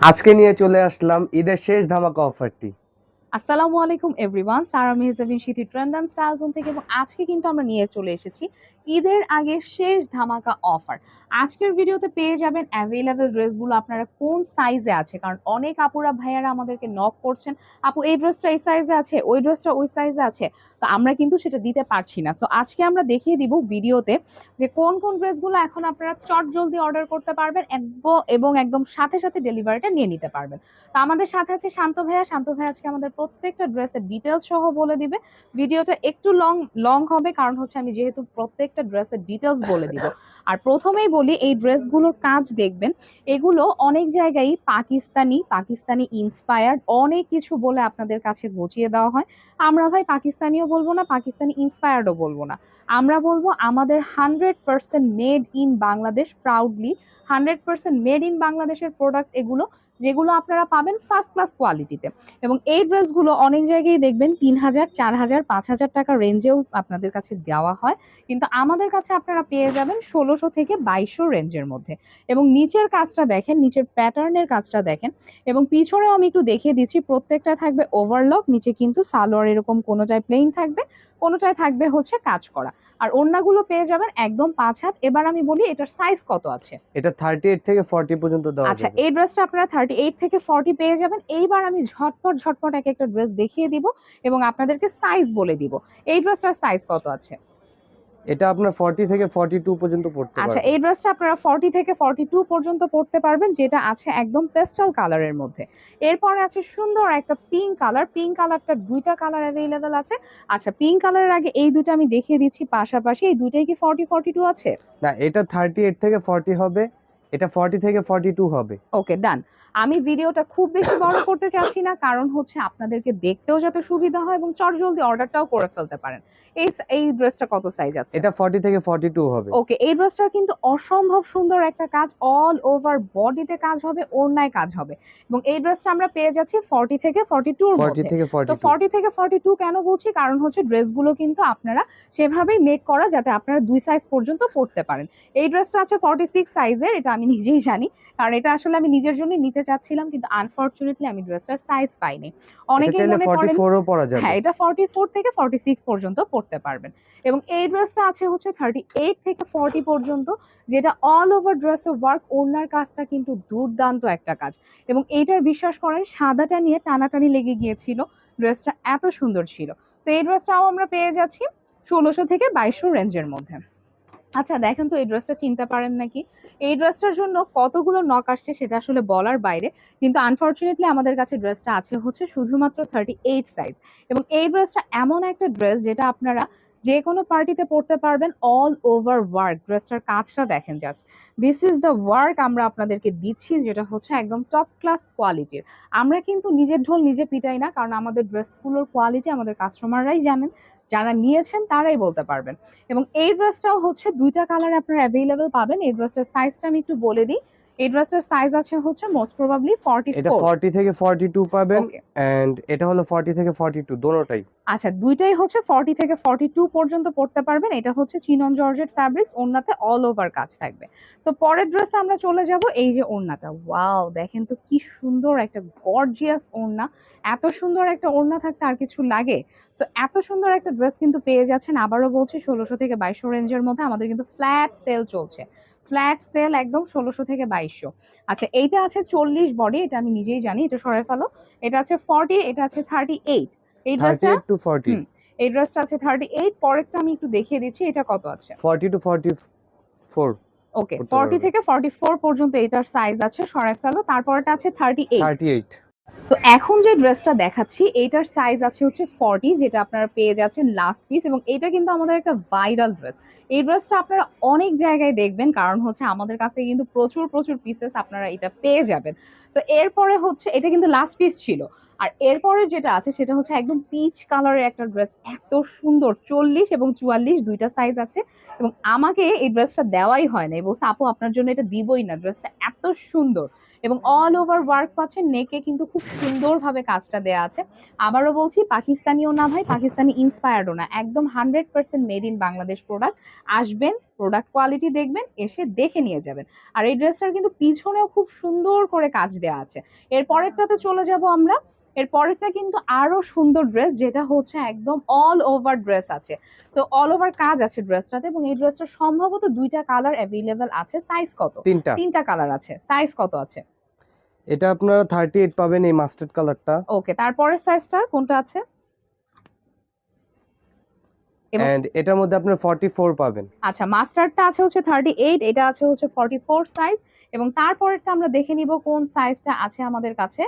আজকে নিয়ে চলে আসলাম ঈদের শেষ ধামাকা অফারটি। আসসালামু আলাইকুম everyone Sara Mehjabin, city trend and style zone থেকে এবং আজকে কিন্তু আমরা নিয়ে চলে এসেছি ঈদের আগে শেষ ধামাকা অফার আজকের ভিডিওতে পেয়ে যাবেন অ্যাভেলেবেল ড্রেসগুলো, আপনারা কোন সাইজে আছে? কারণ অনেক আপুরা, ভাইয়ারা আমাদেরকে নক করছেন, আপু, এই ড্রেসটা এই সাইজে আছে, ওই ড্রেসটা ওই সাইজে আছে। তো আমরা কিন্তু সেটা দিতে পারছি না। সো আজকে আমরা দেখিয়ে দিব ভিডিওতে যে কোন কোন ড্রেসগুলো এখন আপনারা চট জলদি অর্ডার করতে পারবেন এবং একদম সাথে সাথে ডেলিভারিটা নিয়ে নিতে পারবেন। তো আমাদের সাথে আছে শান্ত ভাইয়া। শান্ত ভাইয়া আজকে আমাদের প্রত্যেকটা ড্রেসের ডিটেলস সহ বলে দিবে। ভিডিওটা একটু লং লং হবে, কারণ হচ্ছে আমি যেহেতু প্রত্যেকটা ড্রেসের ডিটেলস বলে দিব। আর প্রথমেই বলি, এই ড্রেসগুলোর কাজ দেখবেন, এগুলো অনেক জায়গায় পাকিস্তানি পাকিস্তানি ইন্সপায়ার্ড অনেক কিছু বলে আপনাদের কাছে বুঝিয়ে দেওয়া হয়। আমরা ভাই পাকিস্তানিও বলব না, পাকিস্তানি ইন্সপায়ার্ডও বলব না। আমরা বলব আমাদের hundred percent made in Bangladesh proudly hundred percent made in বাংলাদেশের প্রোডাক্ট এগুলো যেগুলো আপনারা পাবেন ফার্স্ট ক্লাস কোয়ালিটিতে এবং এই ড্রেসগুলো অনেক জায়গায় দেখবেন তিন হাজার চার হাজার পাঁচ হাজার টাকা রেঞ্জেও আপনাদের কাছে দেওয়া হয়। কিন্তু আমাদের কাছে আপনারা পেয়ে যাবেন ষোলোশো থেকে বাইশশো রেঞ্জের মধ্যে। এবং নিচের কাজটা দেখেন, নিচের প্যাটার্নের কাজটা দেখেন। এবং পিছনেও আমি একটু দেখিয়ে দিচ্ছি, প্রত্যেকটা থাকবে ওভারলক নিচে কিন্তু সালোয়ার এরকম কোনোটায় প্লেন থাকবে। কোনোটায় থাকবে হচ্ছে কাজ করা। আর ওড়নাগুলো পেয়ে যাবেন একদম পাঁচ হাত। এবার আমি বলি এটার সাইজ কত আছে? এটা থার্টি এইট থেকে ফর্টি পর্যন্ত দেওয়া আচ্ছা এই ড্রেসটা আপনারা থার্টি এইট থেকে ফর্টি পেয়ে যাবেন। এইবার আমি ঝটপট ঝটপট এক একটা ড্রেস দেখিয়ে দিব এবং আপনাদেরকে সাইজ বলে দিব। এই ড্রেসটার সাইজ কত আছে? এটা আপনার ফর্টি থেকে ফর্টি টু পর্যন্ত পড়তে আচ্ছা এই ড্রেসটা আপনারা ফর্টি থেকে ফর্টি টু পর্যন্ত পড়তে পারবেন যেটা আছে একদম পেস্টাল কালারের মধ্যে। এরপরে আছে সুন্দর একটা পিঙ্ক কালার পিঙ্ক কালারটা দুইটা কালার अवेलेबल আছে। আচ্ছা পিঙ্ক কালারের আগে এই দুটো আমি দেখিয়ে দিচ্ছি পাশাপাশি এই দুটাই কি ফর্টি ফর্টি টু আছে? না এটা থার্টি এইট থেকে ফর্টি হবে। এটা ফর্টি থেকে ফর্টি টু হবে। ওকে ডান আমি ভিডিওটা খুব বেশি বড় করতে চাচ্ছি না কারণ হচ্ছে আপনাদেরকে দেখতেও যাতে সুবিধা হয় এবং চট জলদি অর্ডারটাও করে ফেলতে পারেন। এই এই ড্রেসটা কত সাইজ আছে? এটা ফর্টি থেকে ফর্টি টু হবে। ওকে এই ড্রেসটার কিন্তু অসম্ভব সুন্দর একটা কাজ অল ওভার বডিতে কাজ হবে ওড়নায় কাজ হবে। এবং এই ড্রেসটা আমরা পেয়ে যাচ্ছি ফর্টি থেকে ফর্টি টুর ফর্টি মধ্যে থেকে ফর্টি তো টু ফর্টি থেকে ফর্টি টু কেন বলছি? কারণ হচ্ছে ড্রেসগুলো কিন্তু আপনারা সেভাবেই মেক করা যাতে আপনারা দুই সাইজ পর্যন্ত পড়তে পারেন। এই ড্রেসটা আছে ফর্টি সিক্স সাইজের এটা আমি নিজেই জানি। কারণ এটা আসলে আমি নিজের জন্য নিতে চাচ্ছিলাম কিন্তু আনফরচুনেটলি আমি ড্রেসটার সাইজ পাইনি। এটা অনেকেই মনে করেন হ্যাঁ এটা ফর্টি ফোর থেকে ফর্টি সিক্স পর্যন্ত পড়তে পারবেন। এবং এই ড্রেসটা আছে হচ্ছে থার্টি এইট থেকে ফর্টি পর্যন্ত যেটা অল ওভার ড্রেসের ওয়ার্ক ওনার কাজটা কিন্তু দুর্দান্ত একটা কাজ। এবং এইটার বিশ্বাস করেন সাদাটা নিয়ে টানাটানি লেগে গিয়েছিল ড্রেসটা এত সুন্দর ছিল। তো এই ড্রেসটাও আমরা পেয়ে যাচ্ছি ষোলোশো থেকে বাইশশো রেঞ্জের মধ্যে। আচ্ছা দেখেন তো এই ড্রেসটা চিনতে পারেন নাকি? এই ড্রেসটার জন্য কতগুলো নক আসছে সেটা আসলে বলার বাইরে। কিন্তু আনফর্চুনেটলি আমাদের কাছে ড্রেসটা আছে হচ্ছে শুধুমাত্র থার্টি এইট সাইজ এবং এই ড্রেসটা এমন একটা ড্রেস যেটা আপনারা যে কোনো পার্টিতে পড়তে পারবেন অল ওভার ওয়ার্ক ড্রেসটার কাজটা দেখেন just this is the work আমরা আপনাদেরকে দিচ্ছি, যেটা হচ্ছে একদম টপ ক্লাস কোয়ালিটির আমরা কিন্তু নিজের ঢোল নিজে পিটাই না, কারণ আমাদের ড্রেসগুলোর কোয়ালিটি আমাদের কাস্টমাররাই জানেন। যারা নিয়েছেন তারাই বলতে পারবেন। এবং এই ড্রেসটাও হচ্ছে দুইটা কালার আপনারা অ্যাভেলেবেল পাবেন। এই ড্রেসটার সাইজটা আমি একটু বলে দিই। এই ড্রেসটার সাইজ আছে হচ্ছে মোস্ট প্রবাবলি ফর্টি এটা ফর্টি থেকে ফর্টি টু পাবেন এন্ড এটা হলো ফর্টি থেকে ফর্টি টু দোনোটাই। আচ্ছা দুইটাই হচ্ছে ফর্টি থেকে ফর্টি টু পর্যন্ত পড়তে পারবেন। এটা হচ্ছে চিনন জর্জেট ফ্যাব্রিক্স ওড়নাতে অল ওভার কাজ থাকবে। তো পরের ড্রেসে আমরা চলে যাব এই যে ওড়নাটা। ওয়াও দেখেন তো কি সুন্দর একটা গর্জিয়াস ওড়না। এত সুন্দর একটা ওড়না থাকতে আর কিছু লাগে। তো এত সুন্দর একটা ড্রেস কিন্তু পেয়ে যাচ্ছেন। আবারও বলছি ষোলোশো থেকে বাইশশো রেঞ্জের মধ্যে আমাদের কিন্তু ফ্ল্যাট সেল চলছে। ফ্ল্যাট সেল একদম ষোলোশো থেকে বাইশশো। আচ্ছা এইটা আছে চল্লিশ বডি এটা আমি নিজেই জানি এটা সরাই ফেলো। এটা আছে ফর্টি এটা আছে থার্টি এইট এই ড্রেসটা টু ফর্টি। এই ড্রেসটা আছে থার্টি এইট পরেরটা আমি একটু দেখিয়ে দিচ্ছি এটা কত আছে? Forty two forty four okay forty থেকে ফর্টি ফোর পর্যন্ত এটার সাইজ আছে সরাই ফেলো। তারপরটা আছে থার্টি এইট থার্টি এইট তো এখন যে ড্রেসটা দেখাচ্ছি এইটার সাইজ আছে হচ্ছে ফর্টি যেটা আপনারা পেয়ে যাচ্ছেন লাস্ট পিস এবং এটা কিন্তু আমাদের একটা ভাইরাল ড্রেস এই ড্রেসটা আপনারা অনেক জায়গায় দেখবেন, কারণ হচ্ছে আমাদের কাছে কিন্তু প্রচুর প্রচুর পিসেস আপনারা এটা পেয়ে যাবেন। তো এরপরে হচ্ছে, এটা কিন্তু লাস্ট পিস ছিল। আর এরপরে যেটা আছে, সেটা হচ্ছে একদম পিচ কালারের একটা ড্রেস এত সুন্দর, চল্লিশ এবং চুয়াল্লিশ দুইটা সাইজ আছে। এবং আমাকে এই ড্রেসটা দেওয়াই হয় না এবং আপু, আপনার জন্য এটা দিবই না ড্রেসটা এত সুন্দর। এবং অল ওভার ওয়ার্ক পাচ্ছেন নেকে কিন্তু খুব সুন্দরভাবে কাজটা দেওয়া আছে। আবারও বলছি পাকিস্তানিও না ভাই পাকিস্তানি ইন্সপায়ার্ডও না। একদম hundred percent made in Bangladesh product আসবেন প্রোডাক্ট কোয়ালিটি দেখবেন এসে দেখে নিয়ে যাবেন। আর এই ড্রেসটার কিন্তু পিছনেও খুব সুন্দর করে কাজ দেওয়া আছে। এর পরেরটাতে চলে যাব আমরা। এর পরেরটা কিন্তু আরও সুন্দর ড্রেস যেটা হচ্ছে একদম অল ওভার ড্রেস আছে। তো অল ওভার কাজ আছে ড্রেসটাতে এবং এই ড্রেসটা সম্ভবত দুইটা কালার অ্যাভেলেবেল আছে। সাইজ কত? তিনটা। তিনটা কালার আছে। সাইজ কত আছে? এটা আপনারা থার্টি এইট পাবেন এই মাস্টার্ড কালারটা ওকে তারপরের সাইজটা কোনটা আছে? এন্ড এটার মধ্যে আপনার ফর্টি ফোর পাবেন। আচ্ছা মাস্টার্ডটা আছে হচ্ছে থার্টি এইট এটা আছে হচ্ছে ফর্টি ফোর সাইজ এবং তারপরেরটা আমরা দেখে নিব কোন সাইজটা আছে আমাদের কাছে।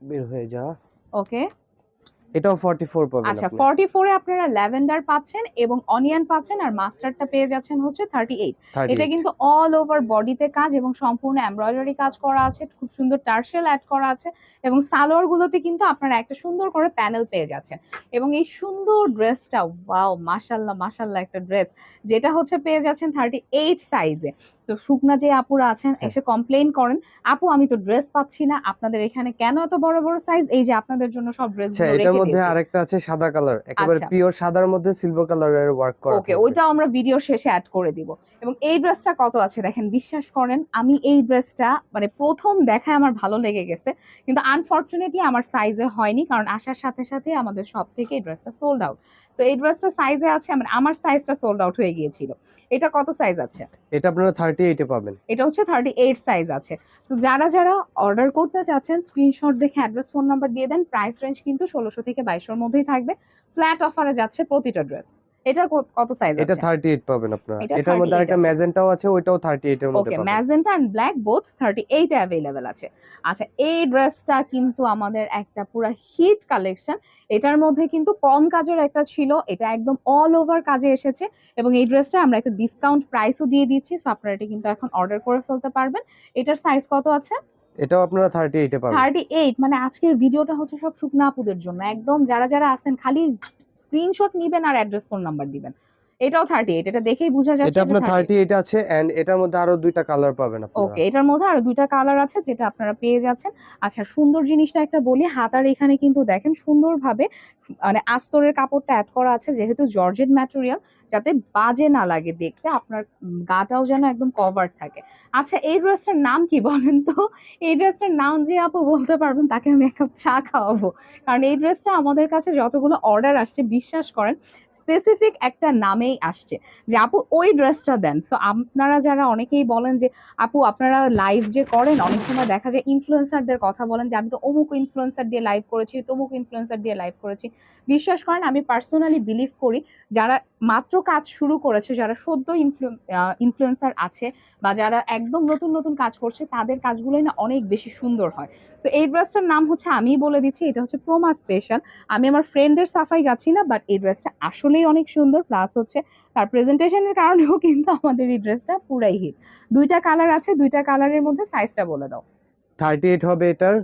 বের হয়ে যা। ওকে এটাও ফর্টি ফোর পাবেন আচ্ছা আপনি। ফর্টি ফোরে আপনারা ল্যাভেন্ডার পাচ্ছেন এবং অনিয়ন পাচ্ছেন আর মাস্টারটা পেয়ে যাচ্ছেন হচ্ছে থার্টি এইট 38 এটা কিন্তু অল ওভার বডিতে কাজ এবং সম্পূর্ণ এমব্রয়ডারি কাজ করা আছে খুব সুন্দর টার্সেল অ্যাড করা আছে এবং সালোয়ার গুলোতে কিন্তু আপনারা একটা সুন্দর করে প্যানেল পেয়ে যাচ্ছেন। এবং এই সুন্দর ড্রেসটা ওয়াও মাশাল্লাহ মাশাল্লাহ একটা ড্রেস যেটা হচ্ছে পেয়ে যাচ্ছেন থার্টি এইট সাইজে তো শুকনা যে আপুরা আছেন হ্যাঁ। এসে কমপ্লেন করেন আপু আমি তো ড্রেস পাচ্ছি না আপনাদের এখানে কেন এত বড় বড় সাইজ এই যে আপনাদের জন্য সব ড্রেস আচ্ছা এটার মধ্যে আরেকটা আছে সাদা কালার একেবারে আচ্ছা। পিওর সাদার মধ্যে সিলভার কালারের ওয়ার্ক করা ওকে। ওইটা আমরা ভিডিও শেষে অ্যাড করে দিব এবং এই ড্রেসটা কত আছে দেখেন বিশ্বাস করেন আমি এই ড্রেসটা মানে প্রথম দেখায় আমার ভালো লেগে গেছে কিন্তু আনফরচুনেটলি আমার সাইজে হয়নি কারণ আসার সাথে সাথে আমাদের সব থেকে এই ড্রেসটা সোল্ড আউট তো এই ড্রেসটা সাইজে আছে মানে আমার সাইজটা সোল্ড আউট হয়ে গিয়েছিল। এটা কত সাইজ আছে? এটা আপনারা 38 এ পাবেন। এটা হচ্ছে থার্টি এইট সাইজ আছে। সো যারা যারা অর্ডার করতে চাচ্ছেন স্ক্রিনশট দেখে অ্যাড্রেস ফোন নাম্বার দিয়ে দেন প্রাইস রেঞ্জ কিন্তু 1600 থেকে 2200 এর মধ্যেই থাকবে। ফ্ল্যাট অফারে যাচ্ছে প্রতিটা ড্রেস এটার কত- সাইজ এটা আছে? থার্টি এইট পাবেন আপনারা। এটার মধ্যে 38 আরেকটা ম্যাজেন্টাও আছে ওইটাও থার্টি এইটের মধ্যে ওকে পাবেন। Magenta and black both thirty eight available আছে। আচ্ছা এই ড্রেসটা কিন্তু আমাদের একটা পুরো হিট কালেকশন এটার মধ্যে কিন্তু কম কাজের একটা ছিল এটা একদম অল ওভার কাজে এসেছে। এবং এই ড্রেসটা আমরা একটা ডিসকাউন্ট প্রাইসও দিয়ে দিচ্ছি সো আপনারা এটা কিন্তু এখন অর্ডার করে ফেলতে পারবেন। এটার সাইজ কত আছে? এটাও আপনারা থার্টি এইটে পাবেন। থার্টি এইট মানে আজকের ভিডিওটা হচ্ছে সব শুকনা আপুদের জন্য। একদম যারা যারা আছেন খালি স্ক্রিনশট নিবেন আর অ্যাড্রেস ফোন নাম্বার দিবেন। এটাও থার্টি এইট এটা দেখেই বোঝা যাচ্ছে এটা আপনার থার্টি এইট আছে এন্ড এটার মধ্যে আরও দুইটা কালার পাবেন আপনারা। ওকে এটার মধ্যে আরও দুইটা কালার আছে যেটা আপনারা পেয়ে যাচ্ছেন। আচ্ছা সুন্দর জিনিসটা একটা বলি হাতার এখানে কিন্তু দেখেন সুন্দরভাবে মানে আস্তরের কাপড়টা অ্যাড করা আছে যেহেতু জর্জেট ম্যাটেরিয়াল যাতে বাজে না লাগে দেখতে আপনার গাটাও যেন একদম কভার থাকে। আচ্ছা এই ড্রেসটার নাম কি বলেন তো? এই ড্রেসটার নাম যে আপু বলতে পারবেন তাকে আমি এক কাপ চা খাওয়াবো। কারণ এই ড্রেসটা আমাদের কাছে যতগুলো অর্ডার আসছে বিশ্বাস করেন স্পেসিফিক একটা নামেই আসছে। যে, আপু, ওই ড্রেসটা দেন। সো আপনারা যারা অনেকেই বলেন যে, আপু, আপনারা লাইভ যে করেন, অনেক সময় দেখা যায় ইনফ্লুয়েন্সারদের কথা বলেন যে, আমি তো অমুক ইনফ্লুয়েন্সার দিয়ে লাইভ করেছি, তমুক ইনফ্লুয়েন্সার দিয়ে লাইভ করেছি। বিশ্বাস করেন, আমি পার্সোনালি বিলিভ করি, যারা মাত্র কাজ শুরু করেছে, যারা সদ্য ইনফ্লুয়েন্সার আছে বা যারা একদম নতুন নতুন কাজ করছে, তাদের কাজগুলোই না অনেক বেশি সুন্দর হয়। তো এই ড্রেসটার নাম হচ্ছে, আমিই বলে দিচ্ছি, এটা হচ্ছে প্রোমা স্পেশাল আমি আমার ফ্রেন্ডের সাফাই গাছি না বাট এই ড্রেসটা আসলেই অনেক সুন্দর প্লাস হচ্ছে তার প্রেজেন্টেশনের কারণেও কিন্তু আমাদের এই ড্রেসটা পুরাই হিট দুইটা কালার আছে দুইটা কালারের মধ্যে সাইজটা বলে দাও। থার্টি এইট হবে এটার।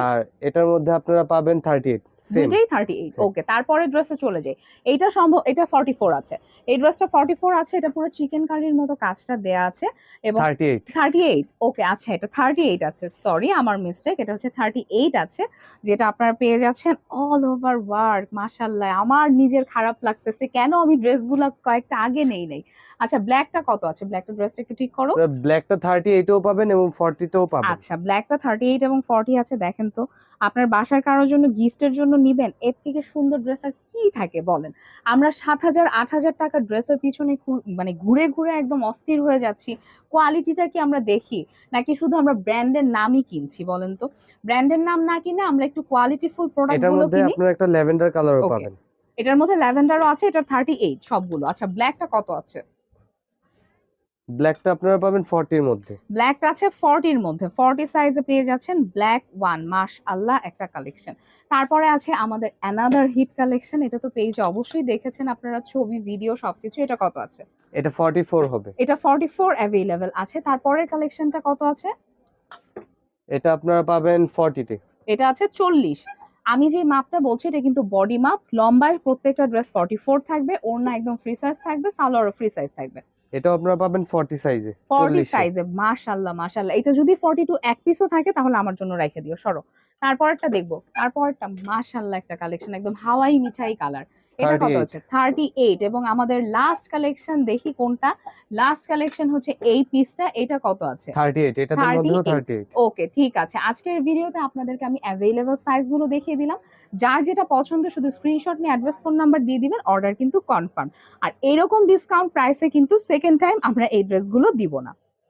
আর এটার মধ্যে আপনারা পাবেন থার্টি এইট দুইটাই থার্টি এইট। ওকে তারপরে ড্রেসে চলে যাই। এইটা সম্ভব এটা ফর্টি ফোর আছে। এই ড্রেসটা ফর্টি ফোর আছে এটা পুরো চিকেন কারির মতো কাজটা দেয়া আছে এবং থার্টি এইট ওকে আচ্ছা এটা থার্টি এইট আছে সরি আমার মিস্টেক এটা হচ্ছে থার্টি এইট আছে যেটা আপনারা পেয়ে যাচ্ছেন অল ওভার ওয়ার্ক মাশাল্লাহ আমার নিজের খারাপ লাগতেছে কেন আমি ড্রেসগুলো কয়েকটা আগে নেই নেই? আচ্ছা ব্ল্যাকটা কত আছে? ব্ল্যাকটা ড্রেসটা একটু ঠিক করো। ব্ল্যাকটা থার্টি এইটেও পাবেন এবং ফর্টিতেও পাবেন। আচ্ছা ব্ল্যাকটা থার্টি এইট এবং ফর্টি আছে দেখেন তো। আপনার বাসার কারোর জন্য গিফটের জন্য নিবেন এর থেকে সুন্দর ড্রেস আর কি থাকে বলেন? আমরা সাত হাজার আট হাজার টাকার ড্রেসের পিছনে মানে ঘুরে ঘুরে একদম অস্থির হয়ে যাচ্ছি। কোয়ালিটিটা কি আমরা দেখি? নাকি শুধু আমরা ব্র্যান্ডের নামই কিনছি বলেন তো? ব্র্যান্ডের নাম না কিনে আমরা একটু কোয়ালিটিফুল প্রোডাক্ট এটার মধ্যে আপনারা একটা ল্যাভেন্ডার কালারও পাবেন। এটার মধ্যে ল্যাভেন্ডারও আছে এটা থার্টি এইট সবগুলো। আচ্ছা ব্ল্যাকটা কত আছে? ব্ল্যাকটা আপনারা পাবেন ফর্টির মধ্যে। ব্ল্যাকটা আছে ফর্টির মধ্যে। ফর্টি সাইজে পেয়ে যাচ্ছেন ব্ল্যাক ওয়ান মাস আল্লাহ একটা কালেকশন তারপরে আছে আমাদের অ্যানাদার হিট কালেকশন এটা তো পেজে অবশ্যই দেখেছেন আপনারা ছবি ভিডিও সবকিছু এটা কত আছে? এটা ফর্টি ফোর হবে। এটা ফর্টি ফোর অ্যাভেলেবেল আছে। তারপরের কালেকশনটা কত আছে? এটা আপনারা পাবেন ফর্টিতে এটা আছে চল্লিশ। আমি যে মাপটা বলছি এটা কিন্তু বডি মাপ। লম্বায় প্রত্যেকটা ড্রেস ফর্টি ফোর থাকবে ওড়না একদম ফ্রি সাইজ থাকবে সালোয়ারও ফ্রি সাইজ থাকবে। এটাও আপনারা পাবেন ফর্টি সাইজে ফর্টি চল্লিশ সাইজে মাশাআল্লাহ মাশাআল্লাহ। এটা যদি ফর্টি টু এক পিসও থাকে তাহলে আমার জন্য রেখে দিও সরো। তারপরটা দেখব তারপরটা মাশাআল্লাহ একটা কালেকশন একদম হাওয়াই মিঠাই কালার এটা কত হচ্ছে থার্টি এইট এবং আমাদের লাস্ট কালেকশন দেখি কোনটা? লাস্ট কালেকশন হচ্ছে এই পিসটা এটা কত আছে? থার্টি এইট এটাদের মধ্যেও 38 ওকে ঠিক আছে। আজকের ভিডিওতে আপনাদেরকে আমি অ্যাভেলেবল সাইজগুলো দেখিয়ে দিলাম। যার যেটা পছন্দ শুধু স্ক্রিনশট নিয়ে অ্যাড্রেস ফোন নাম্বার দিয়ে দিবেন অর্ডার কিন্তু কনফার্ম আর এরকম ডিসকাউন্ট প্রাইসে কিন্তু সেকেন্ড টাইম আমরা এই ড্রেসগুলো দিব না।